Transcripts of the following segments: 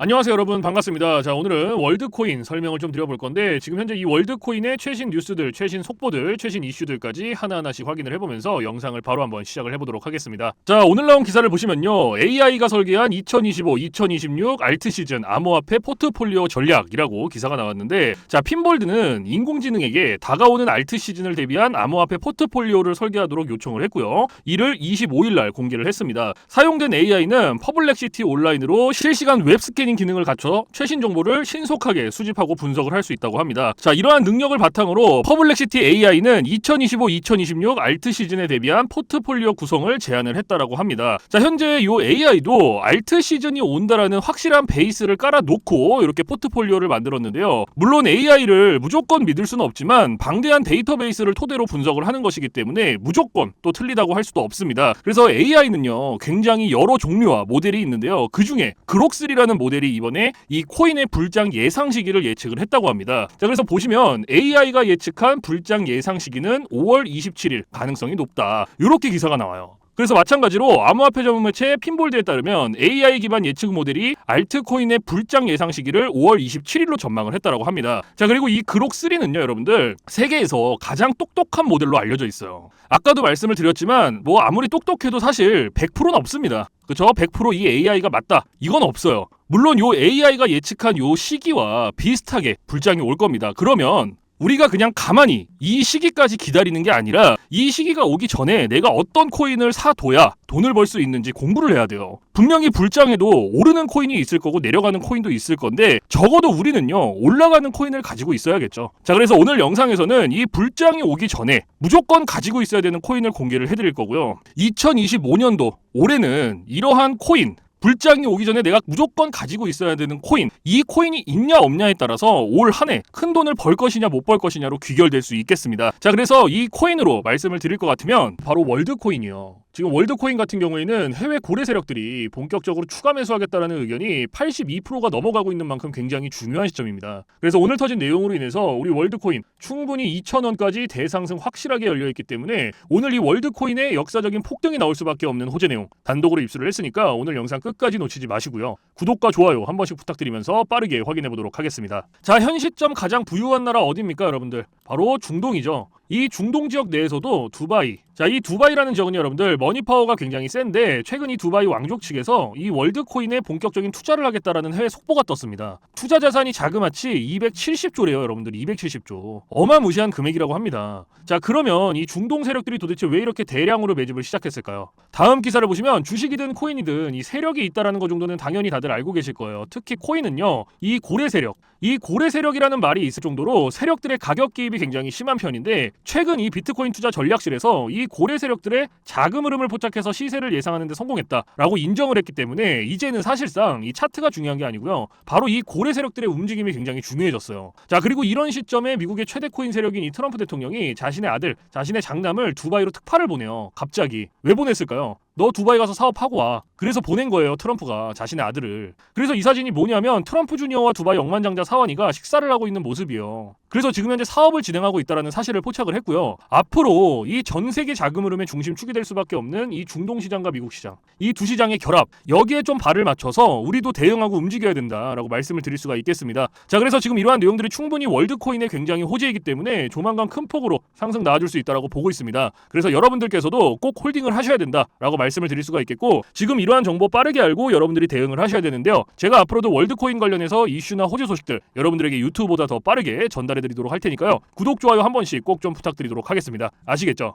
안녕하세요 여러분 반갑습니다. 자 오늘은 월드코인 설명을 좀 드려볼 건데 지금 현재 이 월드코인의 최신 뉴스들, 최신 속보들, 최신 이슈들까지 하나하나씩 확인을 해보면서 영상을 바로 한번 시작을 해보도록 하겠습니다. 자 오늘 나온 기사를 보시면요 AI가 설계한 2025-2026 알트 시즌 암호화폐 포트폴리오 전략이라고 기사가 나왔는데 자 핀볼드는 인공지능에게 다가오는 알트 시즌을 대비한 암호화폐 포트폴리오를 설계하도록 요청을 했고요. 이를 25일 날 공개를 했습니다. 사용된 AI는 퍼블렉시티 온라인으로 실시간 웹스 캐닝 기능을 갖춰 최신 정보를 신속하게 수집하고 분석을 할 수 있다고 합니다. 자, 이러한 능력을 바탕으로 퍼블렉시티 AI는 2025-2026 알트 시즌에 대비한 포트폴리오 구성을 제안을 했다라고 합니다. 자, 현재 이 AI도 알트 시즌이 온다라는 확실한 베이스를 깔아놓고 이렇게 포트폴리오를 만들었는데요. 물론 AI를 무조건 믿을 수는 없지만 방대한 데이터베이스를 토대로 분석을 하는 것이기 때문에 무조건 또 틀리다고 할 수도 없습니다. 그래서 AI는요, 굉장히 여러 종류와 모델이 있는데요. 그 중에 그록스리라는 모델 이 이번에 이 코인의 불장 예상 시기를 예측을 했다고 합니다. 자, 그래서 보시면 AI가 예측한 불장 예상 시기는 5월 27일 가능성이 높다. 이렇게 기사가 나와요. 그래서 마찬가지로 암호화폐 전문 매체 핀볼드에 따르면 AI 기반 예측 모델이 알트코인의 불장 예상 시기를 5월 27일로 전망을 했다라고 합니다. 자 그리고 이 그록 3는요 여러분들 세계에서 가장 똑똑한 모델로 알려져 있어요. 아까도 말씀을 드렸지만 뭐 아무리 똑똑해도 사실 100%는 없습니다. 그쵸? 100%이 AI가 맞다. 이건 없어요. 물론 요 AI가 예측한 요 시기와 비슷하게 불장이 올 겁니다. 그러면 우리가 그냥 가만히 이 시기까지 기다리는 게 아니라 이 시기가 오기 전에 내가 어떤 코인을 사둬야 돈을 벌 수 있는지 공부를 해야 돼요. 분명히 불장에도 오르는 코인이 있을 거고 내려가는 코인도 있을 건데 적어도 우리는요 올라가는 코인을 가지고 있어야겠죠. 자 그래서 오늘 영상에서는 이 불장이 오기 전에 무조건 가지고 있어야 되는 코인을 공개를 해드릴 거고요. 2025년도 올해는 이러한 코인 불장이 오기 전에 내가 무조건 가지고 있어야 되는 코인. 이 코인이 있냐 없냐에 따라서 올 한 해 큰 돈을 벌 것이냐 못 벌 것이냐로 귀결될 수 있겠습니다. 자 그래서 이 코인으로 말씀을 드릴 것 같으면 바로 월드코인이요 지금 월드코인 같은 경우에는 해외 고래 세력들이 본격적으로 추가 매수하겠다라는 의견이 82%가 넘어가고 있는 만큼 굉장히 중요한 시점입니다. 그래서 오늘 터진 내용으로 인해서 우리 월드코인 충분히 2,000원까지 대상승 확실하게 열려 있기 때문에 오늘 이 월드코인의 역사적인 폭등이 나올 수밖에 없는 호재 내용 단독으로 입수를 했으니까 오늘 영상 끝까지 놓치지 마시고요. 구독과 좋아요 한 번씩 부탁드리면서 빠르게 확인해 보도록 하겠습니다. 자, 현 시점 가장 부유한 나라 어디입니까, 여러분들? 바로 중동이죠. 이 중동 지역 내에서도 두바이. 자, 이 두바이라는 지역은 여러분들 머니 파워가 굉장히 센데 최근 이 두바이 왕족 측에서 이 월드 코인에 본격적인 투자를 하겠다라는 해외 속보가 떴습니다. 투자 자산이 자그마치 270조래요, 여러분들. 270조. 어마무시한 금액이라고 합니다. 자, 그러면 이 중동 세력들이 도대체 왜 이렇게 대량으로 매집을 시작했을까요? 다음 기사를 보시면 주식이든 코인이든 이 세력이 있다라는 것 정도는 당연히 다들 알고 계실 거예요. 특히 코인은요. 이 고래 세력, 이 고래 세력이라는 말이 있을 정도로 세력들의 가격 개입이 굉장히 심한 편인데 최근 이 비트코인 투자 전략실에서 이 고래 세력들의 자금 흐름을 포착해서 시세를 예상하는 데 성공했다라고 인정을 했기 때문에 이제는 사실상 이 차트가 중요한 게 아니고요. 바로 이 고래 세력들의 움직임이 굉장히 중요해졌어요. 자, 그리고 이런 시점에 미국의 최대 코인 세력인 이 트럼프 대통령이 자신의 아들, 자신의 장남을 두바이로 특파를 보내요. 갑자기. 왜 보냈을까요? 너 두바이 가서 사업하고 와. 그래서 보낸 거예요, 트럼프가 자신의 아들을. 그래서 이 사진이 뭐냐면 트럼프 주니어와 두바이 억만장자 사원이가 식사를 하고 있는 모습이요. 그래서 지금 현재 사업을 진행하고 있다는 사실을 포착을 했고요. 앞으로 이 전 세계 자금 흐름의 중심축이 될 수밖에 없는 이 중동 시장과 미국 시장, 이 두 시장의 결합, 여기에 좀 발을 맞춰서 우리도 대응하고 움직여야 된다라고 말씀을 드릴 수가 있겠습니다. 자, 그래서 지금 이러한 내용들이 충분히 월드코인에 굉장히 호재이기 때문에 조만간 큰 폭으로 상승 나와줄 수 있다라고 보고 있습니다. 그래서 여러분들께서도 꼭 홀딩을 하셔야 된다라고 말 씀을 드릴 수가 있겠고 지금 이러한 정보 빠르게 알고 여러분들이 대응을 하셔야 되는데요. 제가 앞으로도 월드코인 관련해서 이슈나 호재 소식들 여러분들에게 유튜브보다 더 빠르게 전달해 드리도록 할 테니까요. 구독 좋아요 한 번씩 꼭 좀 부탁드리도록 하겠습니다. 아시겠죠?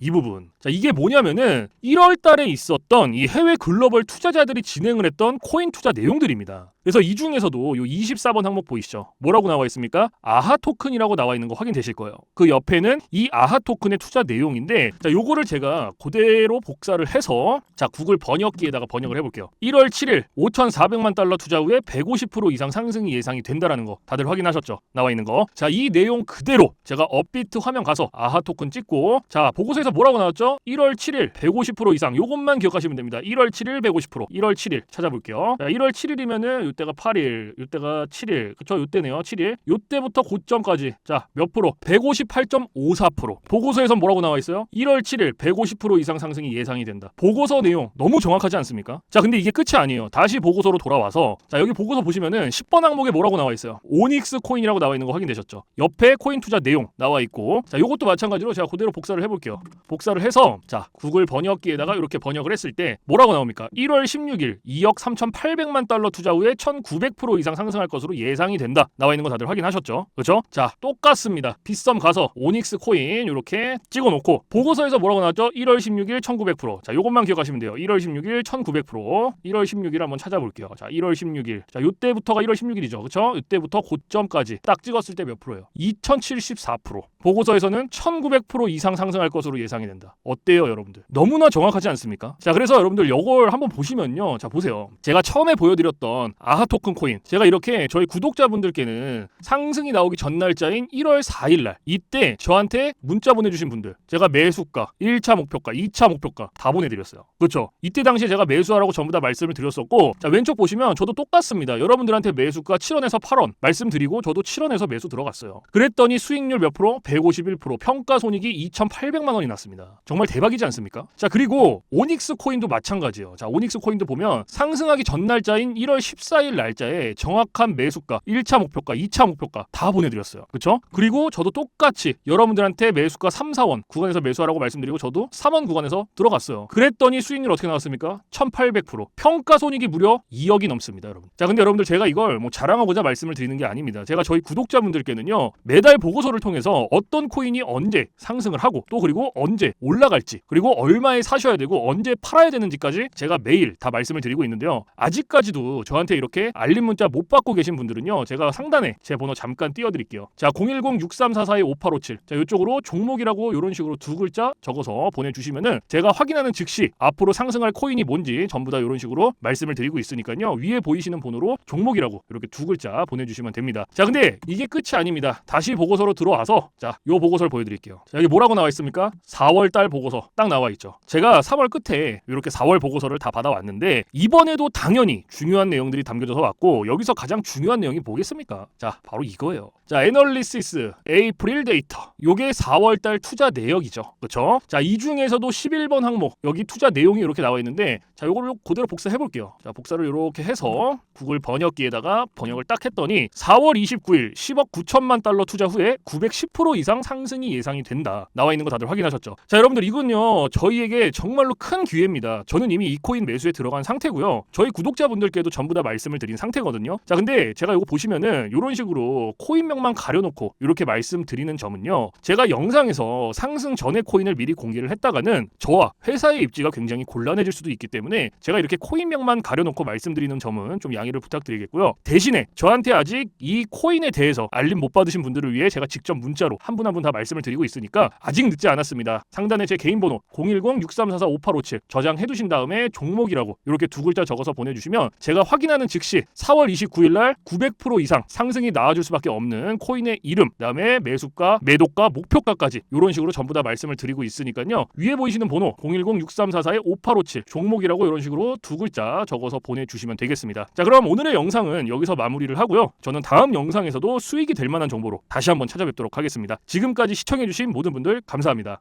이 부분. 자, 이게 뭐냐면은 1월 달에 있었던 이 해외 글로벌 투자자들이 진행을 했던 코인 투자 내용들입니다. 그래서 이 중에서도 요 24번 항목 보이시죠? 뭐라고 나와 있습니까? 아하 토큰이라고 나와 있는 거 확인되실 거예요. 그 옆에는 이 아하 토큰의 투자 내용인데 자, 요거를 제가 그대로 복사를 해서 자, 구글 번역기에다가 번역을 해 볼게요. 1월 7일 5,400만 달러 투자 후에 150% 이상 상승이 예상이 된다라는 거 다들 확인하셨죠? 나와 있는 거. 자, 이 내용 그대로 제가 업비트 화면 가서 아하 토큰 찍고 자, 보고서에서 뭐라고 나왔죠? 1월 7일 150% 이상 요것만 기억하시면 됩니다. 1월 7일 150% 1월 7일 찾아볼게요. 자, 1월 7일이면은 요때가 8일, 요때가 7일. 그쵸? 요때네요. 7일. 요때부터 고점까지 자, 몇 프로? 158.54%. 보고서에서 뭐라고 나와 있어요? 1월 7일 150% 이상 상승이 예상이 된다. 보고서 내용 너무 정확하지 않습니까? 자, 근데 이게 끝이 아니에요. 다시 보고서로 돌아와서 자, 여기 보고서 보시면은 10번 항목에 뭐라고 나와 있어요? 오닉스 코인이라고 나와 있는 거 확인되셨죠? 옆에 코인 투자 내용 나와 있고 자, 요것도 마찬가지로 제가 그대로 복사를 해 볼게요. 복사를 해서 자, 구글 번역기에다가 이렇게 번역을 했을 때 뭐라고 나옵니까? 1월 16일 2억 3,800만 달러 투자 후에 1,900% 이상 상승할 것으로 예상이 된다. 나와 있는 거 다들 확인하셨죠? 그렇죠? 자, 똑같습니다. 빗썸 가서 오닉스 코인 이렇게 찍어 놓고 보고서에서 뭐라고 나왔죠? 1월 16일 1,900%. 자, 요것만 기억하시면 돼요. 1월 16일 1,900%. 1월 16일 한번 찾아볼게요. 자, 1월 16일. 자, 요때부터가 1월 16일이죠. 그렇죠? 요때부터 고점까지 딱 찍었을 때 몇 프로예요? 2,074%. 보고서에서는 1,900% 이상 상승할 것으로 예상이 된다. 어때요, 여러분들? 너무나 정확하지 않습니까? 자, 그래서 여러분들 이걸 한번 보시면요. 자, 보세요. 제가 처음에 보여드렸던 아하 토큰 코인. 제가 이렇게 저희 구독자분들께는 상승이 나오기 전 날짜인 1월 4일 날 이때 저한테 문자 보내주신 분들 제가 매수가, 1차 목표가, 2차 목표가 다 보내드렸어요. 그렇죠? 이때 당시에 제가 매수하라고 전부 다 말씀을 드렸었고 자, 왼쪽 보시면 저도 똑같습니다. 여러분들한테 매수가 7원에서 8원 말씀드리고 저도 7원에서 매수 들어갔어요. 그랬더니 수익률 몇 프로? 151% 평가 손익이 2,800만 원이 났습니다. 정말 대박이지 않습니까? 자 그리고 오닉스 코인도 마찬가지예요. 자 오닉스 코인도 보면 상승하기 전 날짜인 1월 14일 날짜에 정확한 매수가, 1차 목표가, 2차 목표가 다 보내드렸어요. 그렇죠? 그리고 저도 똑같이 여러분들한테 매수가 3, 4원 구간에서 매수하라고 말씀드리고 저도 3원 구간에서 들어갔어요. 그랬더니 수익률 어떻게 나왔습니까? 1,800% 평가 손익이 무려 2억이 넘습니다, 여러분. 자 근데 여러분들 제가 이걸 뭐 자랑하고자 말씀을 드리는 게 아닙니다. 제가 저희 구독자분들께는요 매달 보고서를 통해서 어떤 코인이 언제 상승을 하고 또 그리고 언제 올라갈지 그리고 얼마에 사셔야 되고 언제 팔아야 되는지까지 제가 매일 다 말씀을 드리고 있는데요. 아직까지도 저한테 이렇게 알림 문자 못 받고 계신 분들은요. 제가 상단에 제 번호 잠깐 띄워드릴게요. 자 010-6344-5857. 자 이쪽으로 종목이라고 이런 식으로 두 글자 적어서 보내주시면은 제가 확인하는 즉시 앞으로 상승할 코인이 뭔지 전부 다 이런 식으로 말씀을 드리고 있으니까요. 위에 보이시는 번호로 종목이라고 이렇게 두 글자 보내주시면 됩니다. 자 근데 이게 끝이 아닙니다. 다시 보고서로 들어와서 자 요 보고서를 보여드릴게요. 자 여기 뭐라고 나와 있습니까? 4월 달 보고서 딱 나와 있죠. 제가 3월 끝에 이렇게 4월 보고서를 다 받아왔는데 이번에도 당연히 중요한 내용들이 담겨 져서 왔고 여기서 가장 중요한 내용이 뭐겠습니까? 자 바로 이거예요. 자 애널리시스 에이프릴 데이터 요게 4월 달 투자 내역이죠. 그렇죠? 자 이 중에서도 11번 항목 여기 투자 내용이 이렇게 나와 있는데 자 요거를 그대로 복사해 볼게요. 자 복사를 이렇게 해서 구글 번역기에다가 번역을 딱 했더니 4월 29일 10억 9천만 달러 투자 후에 910% 이상 상승이 예상이 된다. 나와 있는 거 다들 확인하셨죠? 자 여러분들 이건요 저희에게 정말로 큰 기회입니다. 저는 이미 이 코인 매수에 들어간 상태고요. 저희 구독자분들께도 전부 다 말씀 을 드린 상태거든요. 자 근데 제가 이거 보시면은 이런 식으로 코인명만 가려놓고 이렇게 말씀드리는 점은요. 제가 영상에서 상승 전에 코인을 미리 공개를 했다가는 저와 회사의 입지가 굉장히 곤란해질 수도 있기 때문에 제가 이렇게 코인명만 가려놓고 말씀드리는 점은 좀 양해를 부탁드리겠고요. 대신에 저한테 아직 이 코인에 대해서 알림 못 받으신 분들을 위해 제가 직접 문자로 한 분 한 분 다 말씀을 드리고 있으니까 아직 늦지 않았습니다. 상단에 제 개인 번호 010-6344-5857 저장해 두신 다음에 종목이라고 이렇게 두 글자 적어서 보내주시면 제가 확인하는 즉시 4월 29일 날 900% 이상 상승이 나와줄 수밖에 없는 코인의 이름, 그다음에 매수가, 매도가, 목표가까지 이런 식으로 전부 다 말씀을 드리고 있으니까요. 위에 보이시는 번호 010-6344-5857 종목이라고 이런 식으로 두 글자 적어서 보내주시면 되겠습니다. 자 그럼 오늘의 영상은 여기서 마무리를 하고요. 저는 다음 영상에서도 수익이 될 만한 정보로 다시 한번 찾아뵙도록 하겠습니다. 지금까지 시청해주신 모든 분들 감사합니다.